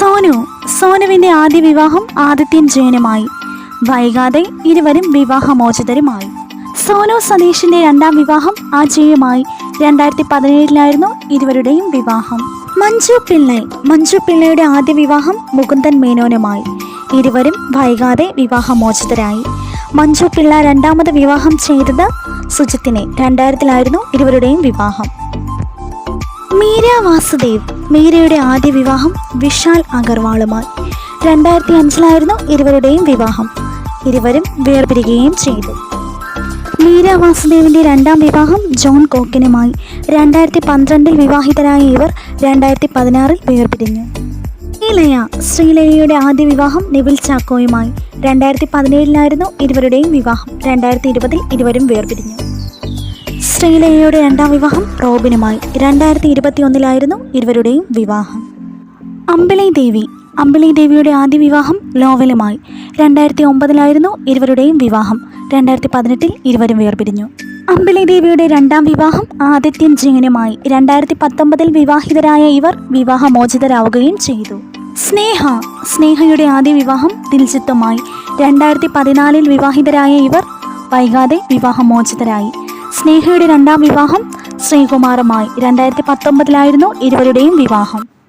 സോനു സോനുവിന്റെ ആദ്യ വിവാഹം ആദിത്യൻ ജയനുമായി. വൈകാതെ ഇരുവരും വിവാഹമോചിതരുമായി. സോനു സതീഷിന്റെ രണ്ടാം വിവാഹം അജയുമായി രണ്ടായിരത്തി പതിനേഴിലായിരുന്നു ഇരുവരുടെയും വിവാഹം. മഞ്ജു പിള്ളൈ മഞ്ജു പിള്ളയുടെ ആദ്യ വിവാഹം മുകുന്ദൻ മേനോനുമായി. ഇരുവരും വൈകാതെ വിവാഹമോചിതരായി. മഞ്ജു പിള്ള രണ്ടാമത് വിവാഹം ചെയ്തത് സുജിത്തിനെ. രണ്ടായിരത്തിലായിരുന്നു ഇരുവരുടെയും വിവാഹം. മീര വാസുദേവ് മീരയുടെ ആദ്യ വിവാഹം വിശാൽ അഗർവാളുമായി. രണ്ടായിരത്തി അഞ്ചിലായിരുന്നു ഇരുവരുടെയും വിവാഹം. ഇരുവരും വേർപിരിയുകയും ചെയ്തു. മീര വാസുദേവിന്റെ രണ്ടാം വിവാഹം ജോൺ കോക്കിനുമായി. രണ്ടായിരത്തി പന്ത്രണ്ടിൽ വിവാഹിതരായ ഇവർ രണ്ടായിരത്തി പതിനാറിൽ വേർപിരിഞ്ഞു. ശ്രീലയ ശ്രീലയയുടെ ആദ്യ വിവാഹം നിവിൽ ചാക്കോയുമായി. രണ്ടായിരത്തി പതിനേഴിലായിരുന്നു ഇരുവരുടെയും വിവാഹം. രണ്ടായിരത്തി ഇരുപതിൽ ഇരുവരും വേർപിരിഞ്ഞു. ശ്രീലയയുടെ രണ്ടാം വിവാഹം റോബിനുമായി. രണ്ടായിരത്തി ഇരുപത്തി ഒന്നിലായിരുന്നു ഇരുവരുടെയും വിവാഹം. അമ്പിളി ദേവി അമ്പിളി ദേവിയുടെ ആദ്യ വിവാഹം ലോവലുമായി. രണ്ടായിരത്തി ഒമ്പതിലായിരുന്നു ഇരുവരുടെയും വിവാഹം. രണ്ടായിരത്തി പതിനെട്ടിൽ ഇരുവരും വേർപിരിഞ്ഞു. അമ്പിളി ദേവിയുടെ രണ്ടാം വിവാഹം ആദിത്യൻ ജയനുമായി രണ്ടായിരത്തി പത്തൊമ്പതിൽ വിവാഹിതരായ ഇവർ വിവാഹമോചിതരാവുകയും ചെയ്തു. സ്നേഹ സ്നേഹയുടെ ആദ്യ വിവാഹം ദിൽജിത്തുമായി. രണ്ടായിരത്തി പതിനാലിൽ വിവാഹിതരായ ഇവർ വൈകാതെ വിവാഹമോചിതരായി. സ്നേഹയുടെ രണ്ടാം വിവാഹം ശ്രീകുമാറുമായി. രണ്ടായിരത്തി പത്തൊമ്പതിലായിരുന്നു ഇരുവരുടെയും വിവാഹം.